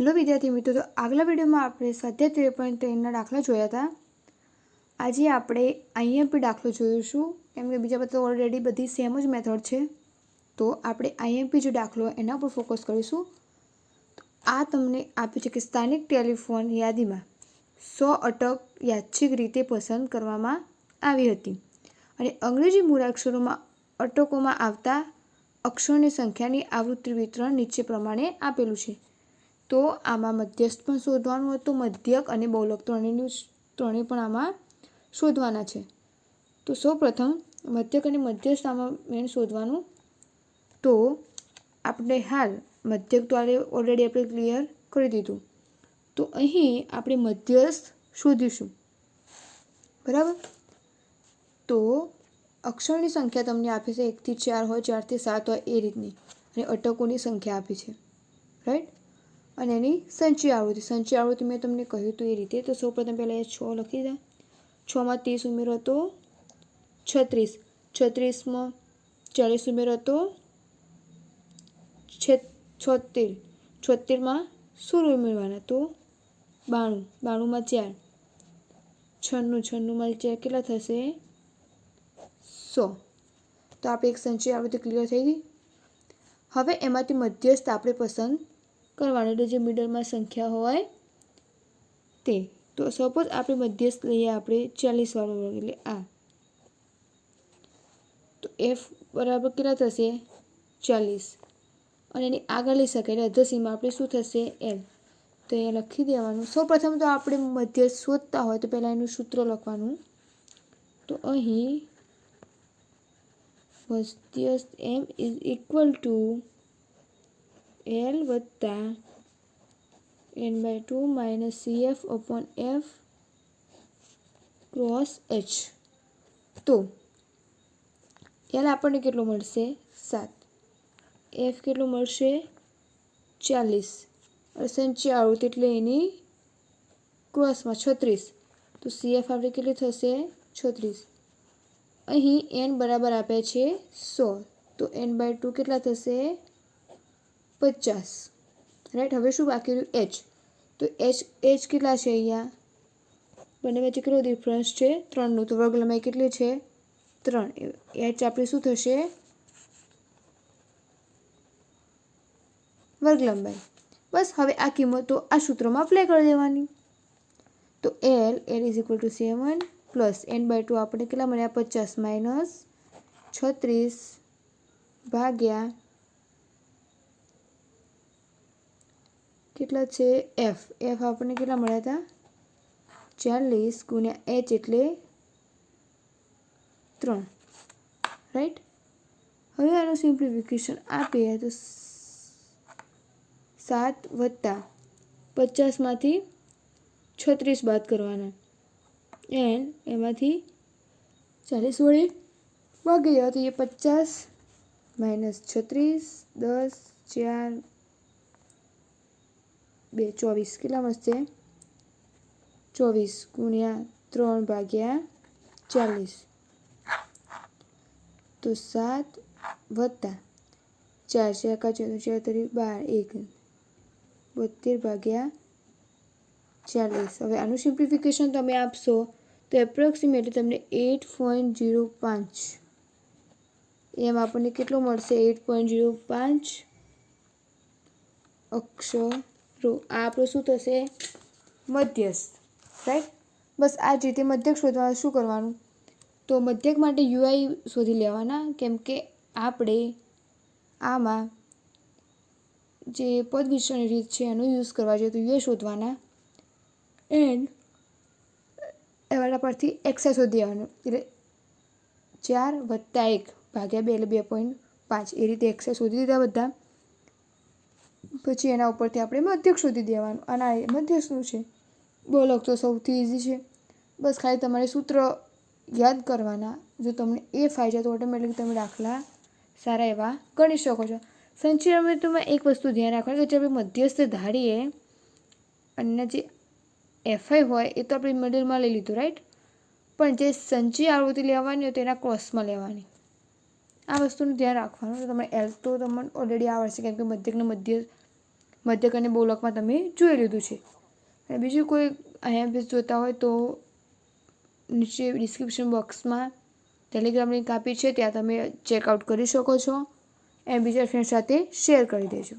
Hello વિદ્યાર્થી મિત્રો, તો આગલા વિડીયોમાં આપણે સ્વાધ્યાય પોઈન્ટ ત્રણના દાખલા જોયા હતા. આજે આપણે આઈએમપી દાખલો જોઈશું. કેમ કે બીજા બધા ઓલરેડી બધી સેમ જ મેથડ છે. તો આપણે આઈએમપી જે દાખલો એના પર ફોકસ કરીશું. આ તમને આપ્યું છે કે સ્થાનિક ટેલિફોન યાદીમાં સો અટક યાદચ્છિક રીતે પસંદ કરવામાં આવી હતી. અને અંગ્રેજી મૂળાક્ષરોમાં અટકોમાં આવતા અક્ષરોની સંખ્યાની આવૃત્તિ વિતરણ નીચે પ્રમાણે આપેલું છે. તો આમાં મધ્યસ્થ પણ શોધવાનું હતું મધ્યક અને બહુલક ત્રણેયનું ત્રણેય પણ આમાં શોધવાના છે. તો સૌપ્રથમ મધ્યક અને મધ્યસ્થ આમાં મેન શોધવાનું. તો આપણે હાલ મધ્યક દ્વારે ઓલરેડી આપણે ક્લિયર કરી દીધું. તો અહીં આપણે મધ્યસ્થ શોધીશું. બરાબર? તો અક્ષરની સંખ્યા તમને આપી છે એકથી ચાર હોય ચારથી સાત હોય, એ રીતની. અને અટકોની સંખ્યા આપી છે. રાઈટ અને એની સંચય આવૃત્તિ. સંચય આવૃત્તિ મેં તમને કહ્યું હતું એ રીતે. તો સૌપ્રથમ પહેલાં એ છ લખી દે. છમાં ત્રીસ ઉમેરો તો છત્રીસ. છત્રીસમાં ચાલીસ ઉમેરો તો છોતેર. છોતેરમાં સોળ ઉમેરવાના તો બાણું. બાણુંમાં ચાર. છન્નું. છન્નુંમાં ચાર કેટલા થશે? સો. તો આપણે એક સંચય આવૃત્તિ ક્લિયર થઈ ગઈ. હવે એમાંથી મધ્યસ્થ આપણે પસંદ કરવાનું એટલે જે મિડલમાં સંખ્યા હોય તે. તો સપોઝ આપણે મધ્યસ્થ લઈએ આપણે ચાલીસ વાળો વર્ગ એટલે આ. તો એફ બરાબર કેટલા થશે? ચાલીસ. અને એની આગળ લઈ શકાય. એટલે અધસીમાં આપણે શું થશે? એલ તો એ લખી દેવાનું. સૌપ્રથમ તો આપણે મધ્યસ્થ શોધતા હોય તો પહેલાં એનું સૂત્ર લખવાનું. તો અહીં મધ્યસ્થ M is equal to L વત્તા N by two minus C F upon F cross H તો એલ આપણને કેટલો મળશે? સાત. એફ કેટલો મળશે? ચાલીસ. સંચય આવૃત્તિ એટલે એની ક્રોસમાં છત્રીસ. તો સી એફ આપણે કેટલી થશે? છત્રીસ. અહીં એન બરાબર આપે છે સો તો એન બાય ટુ કેટલા થશે? પચાસ. રાઈટ હવે શું બાકી રહ્યું? એચ તો એચ એચ કેટલા છે અહીંયા? બંને વચ્ચે કેટલો ડિફરન્સ છે? ત્રણનું. તો વર્ગલંબાઈ કેટલી છે? ત્રણ. એચ આપણે શું થશે? વર્ગ લંબાઈ બસ હવે આ કિંમતો આ સૂત્રમાં અપ્લાય કરી દેવાની. તો L L is equal to seven plus N by two આપણે કેટલા મળ્યા? પચાસ માઇનસ છત્રીસ ભાગ્યા કેટલા છે? એફ એફ આપણને કેટલા મળ્યા હતા ચાલીસ ગુણ્યા એચ એટલે ત્રણ. રાઈટ હવે આનું સિમ્પ્લિફિકેશન આપીએ તો સાત વત્તા પચાસમાંથી છત્રીસ બાદ કરવાના. એન્ડ એમાંથી ચાલીસ વડે ભાગી જાઓ તો એ પચાસ માઇનસ છત્રીસ દસ ચાર બે ચોવીસ કેટલા મળશે ચોવીસ ગુણ્યા ત્રણ ભાગ્યા ચાલીસ. તો સાત વત્તા ચાર ચાર ચાર તરી બાર, એક, બોતેર ભાગ્યા ચાલીસ. હવે આનું સિમ્પ્લિફિકેશન તમે આપશો તો એપ્રોક્સિમેટલી તમને એટ પોઈન્ટ જીરો પાંચ એમ આપણને કેટલો મળશે? એટ પોઈન્ટ જીરો પાંચ અક્ષરો આ આપણું શું થશે મધ્યસ્થ રાઈટ બસ આ જ રીતે મધ્યક શોધવા શું કરવાનું? તો મધ્યક માટે યુઆઈ શોધી લેવાના, કેમ કે આપણે આમાં જે પદ વિશ્વની રીત છે એનો યુઝ કરવા જોઈએ, તો યુએ શોધવાના. એન્ડ એવાના પરથી એક્સા શોધી આવવાનું એટલે ચાર વત્તા એક ભાગ્યા બે એટલે બે પોઈન્ટ પાંચ. એ રીતે એક્સા શોધી દીધા બધા. પછી એના ઉપરથી આપણે મધ્યક શોધી દેવાનું. અને આ મધ્યકનું છે? બોલક તો સૌથી ઇઝી છે. બસ ખાલી તમારે સૂત્ર યાદ કરવાના. જો તમને એ ફાય જાય તો ઓટોમેટિક તમે દાખલા સારા એવા ગણી શકો છો. સંચય અમૃતમાં એક વસ્તુ ધ્યાન રાખવાનું કે જે આપણે મધ્યસ્થ ધારીએ અને જે એફઆઈ હોય એ તો આપણે મિડલમાં લઈ લીધું રાઈટ પણ જે સંચય આવૃત્તિ લેવાની હોય તેના ક્રોસમાં લેવાની. આ વસ્તુનું ધ્યાન રાખવાનું. તમે એલ તો તમને ઓલરેડી આવડશે કેમ કે મધ્યકને મધ્ય મધ્યક અને બોલકમાં તમે જોઈ લીધું છે. અને બીજું કોઈ અહીંયા આઈએમપીએસ જોતા હોય તો નીચે ડિસ્ક્રિપ્શન બોક્સમાં ટેલિગ્રામ લિંક આપી છે. ત્યાં તમે ચેકઆઉટ કરી શકો છો. એમ બીજા ફ્રેન્ડ સાથે શેર કરી દેજો.